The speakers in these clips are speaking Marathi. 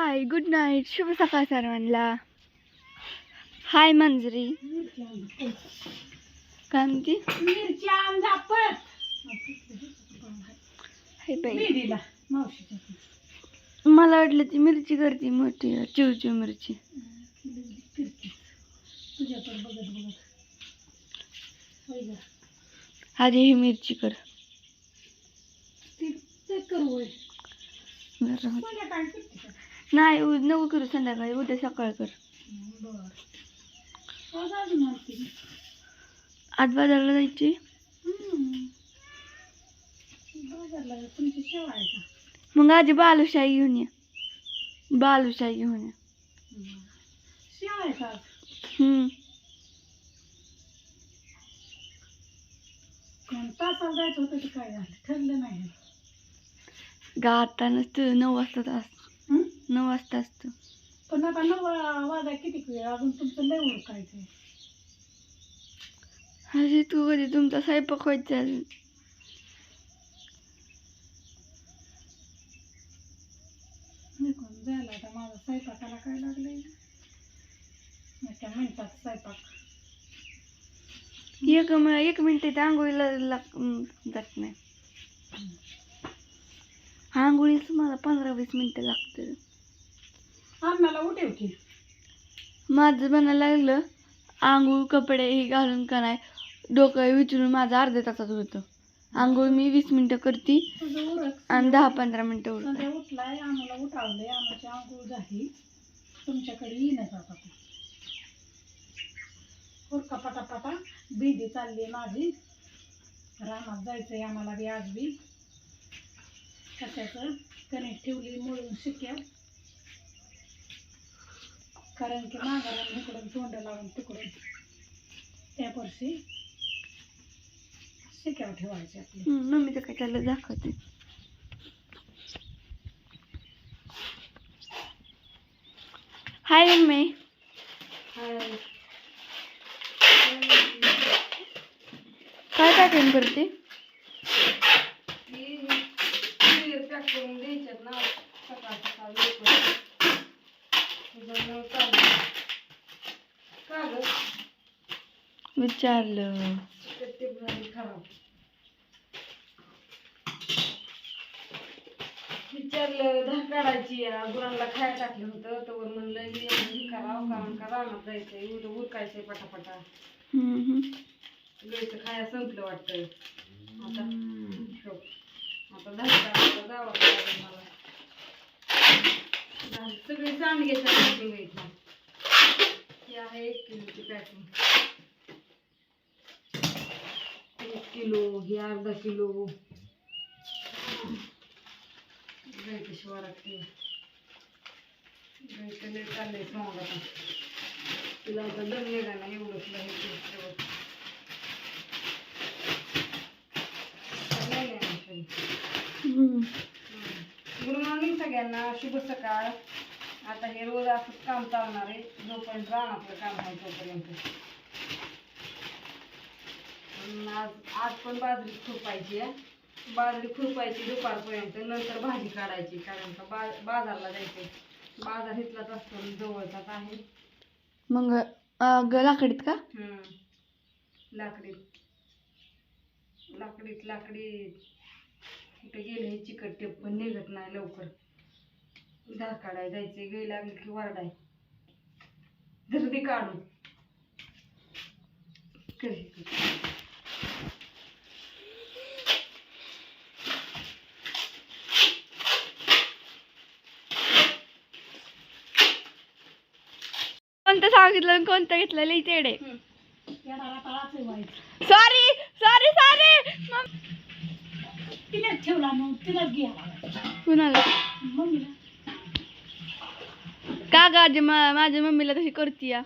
हाय गुड नाईट शुभ सकाळ सर्वांना. हाय मंजरी. काय म्हणते? मला वाटलं ती मिरची करते मोठी चिव चिव मिरची. आधी ही मिरची कर. करू नाही उ- नको करू संध्याकाळी उद्या सकाळ कर आज आज बाजारला जायची मग आधी बालुशाही घेऊन ये बालुशाही घेऊन ये आज? हम्म. जायचं होतं काय झालं ठरलं नाही नऊ वाजता हं? नऊ वाजता असतं. पण आता नऊ वाजा किती वेळ अजून तुमचं लय उरकायचं अरे तू कधी तुमचा स्वयंपाक व्हायचा अजून? निघून झाला आता माझा स्वयंपाकाला काय लागलंय? एका स्वयंपाक? एक म- एक मिनिट आंघोळीला लाग अं, जात नाही. आंघोळीच मला पंधरा वीस मिनिटं लागतं. अन्नाला उठेव की. माझं बनायला लागलं आंघोळ कपडे हे घालून का नाही डोकं विचारून माझं अर्ध्या तासात होतं आंघोळ मी वीस मिनिटं करते तुझं उरक. आणि दहा पंधरा मिनिटं उरतं संध्या उठलाय आम्हाला उठावलंय आम्हाची आंघोळ झाली. तुमच्याकडे येईनच आता ते. उरका पटापटा भेंडी चालली माझी. रानात जायचंय आम्हाला बी आज बी. कशाचं? कणिक ठेवली मुळून शिक्या कारण की माघाराला इकडून तोंड लावून तिकडून त्या वर्षी शिक्यावर ठेवायचे आपली. हम्म, मम्मीचं काय चाललं दाखवते. Hi mummy. काय काय काम करते? विचारलं. विचारलं धार काढायची. गुरांना खायला टाकलं होतं. तर म्हणलं करावं कारण का रानात जायचंय? उर उरकायचंय पटापटा. घ्यायचं खाया संपलं वाटतं आता. आता धार काढायला जावं लागेल मला धार- सगळी सांडग्याच्या पॅकिंग घ्यायची ही आहे एक किलोची पॅकिंग एक किलो ही अर्धा किलो गायचं शिवारात ते गायचं लय चाललंय सांग आता तिला आता दम निघा ना एवढंच नाही ते शेवट. तर नाही आहे आमच्याकडे. हम्म. गुड मॉर्निंग सगळ्यांना शुभ सकाळ आता हे रोज असंच काम चालणार आहे. जोपर्यंत रानातलं काम आहे तोपर्यंत. आज आज पण बाजरी खुरपायची आहे. बाजरी खुरपायची दुपारपर्यंत नंतर भाजी काढायची कारण का बा बाजारला जायचंय. बाजार इथलाच असतो जवळचाच आहे. मग ग लाकडीत का. लाकडीत. लाकडीत लाकडीत. कुठे गेले हे चिकट टेप पण निघत नाही लवकर. धार काढाय जायचे गाई लागली की वारडाय ती काढून. कोणतं सांगितलं आणि कोणतं घेतलं लई तेडे. सॉरी सॉरी सॉरी तिनेच ठेवला मग तिलाच घ्यावा कुणाला? मम्मीला. का ग आजी मा- माझ्या मम्मीला तशी करती या?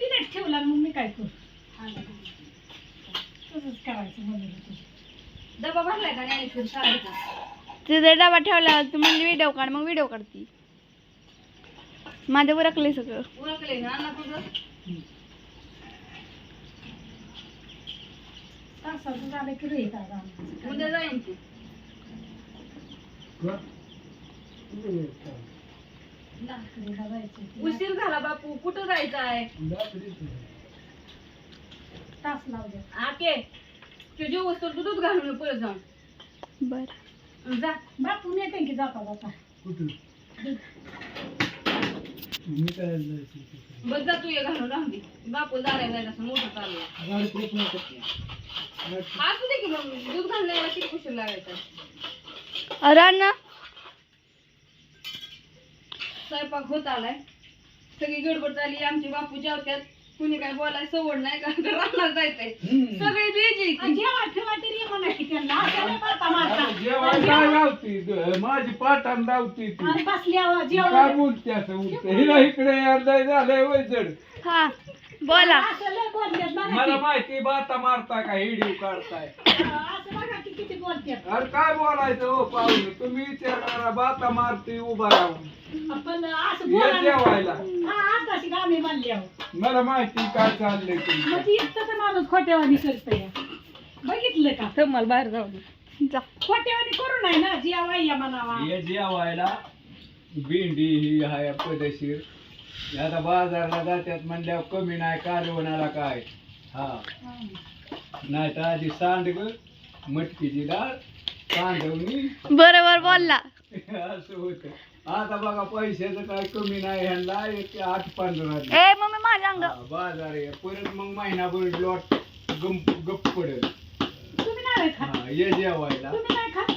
तिनेच ठेवला मग मी काय करू? तसंच करायचं मम्मीला तुझ्या डबा भरलाय का नाही शाळेचा? तिथे डबा ठेवला तू म्हणजे व्हिडिओ काढ मग व्हिडिओ काढती. माझ्या उरकले सगळं. ओळखले ना अण्णा तुझं? तासाचं झालं की रे दादा उद्या जाईन की. लाकडीला जायचं उशीर झाला बापू कुठं जायचं आहे तास लावू दे. आके तुझी वस्तू तू दूध घालून परत जाऊन. बर. जा. बापून येते की जाता जाता. बस जा तू ये घालून राहून दे. बापू जायला जायला असं मोठं चाललं. असू दे की मग. दूध घालण्याला किती उशीर लागायचा? अरे अण्णा स्वयंपाक होत आलाय. सगळी गडबड चालली आमचे बापू जेवत्यात कुणी काय बोलायला सवड नाही का? तर राहणार जायचंय. सगळी बिजी आणि जेव्हा ठेवा तरी ये म्हणा की त्यांना आपल्याला बाता मारता. जेवायला लावती द- माझी पाठाण लावती ती. आणि बसल्यावर काय जेवण बोलते असं उलट? हिला इकडे अर्धा झालंय वय जड. हा. बोला. असं लय बोलतात बघा मला की. माहिती बाता मारता का हिडीव काढताय? असं बघा की किती बोलतात. अरे काय बोलायचं हो पाहुणे तुम्ही विचार करा बाता मारते उभा राहून. आपण असं ये बोला जेवायला. हा आताशी आम्ही मला माहिती काय चाललंय मग तुमचं ती इतकं तर माणूस खोट्यावानी करतोय. बघितलं का? तर मला बाहेर जाऊ दे. जा. खोट्यावानी करू नाही ना जेवा या म्हणावा. ये जेवायला. भेंडी ही आहे पदशीर आता बाजारला जात्यात म्हणल्यावर कमी नाही कालवणाला काय? हा. नाही तर आधी सांडग मटकीची डाळ कांदवणी बरोबर बोलला. असं होत. आता बघा पैशाचं काय कमी नाही ह्यांना एक आठ पंधरा दिवस. ए मम्मी माझ्या अंग. बाजार आहे. परत मग महिनाभर लॉट गप गप पडेल. तुम्ही नाही खात. हा ये जेवायला. तुम्ही नाही खात?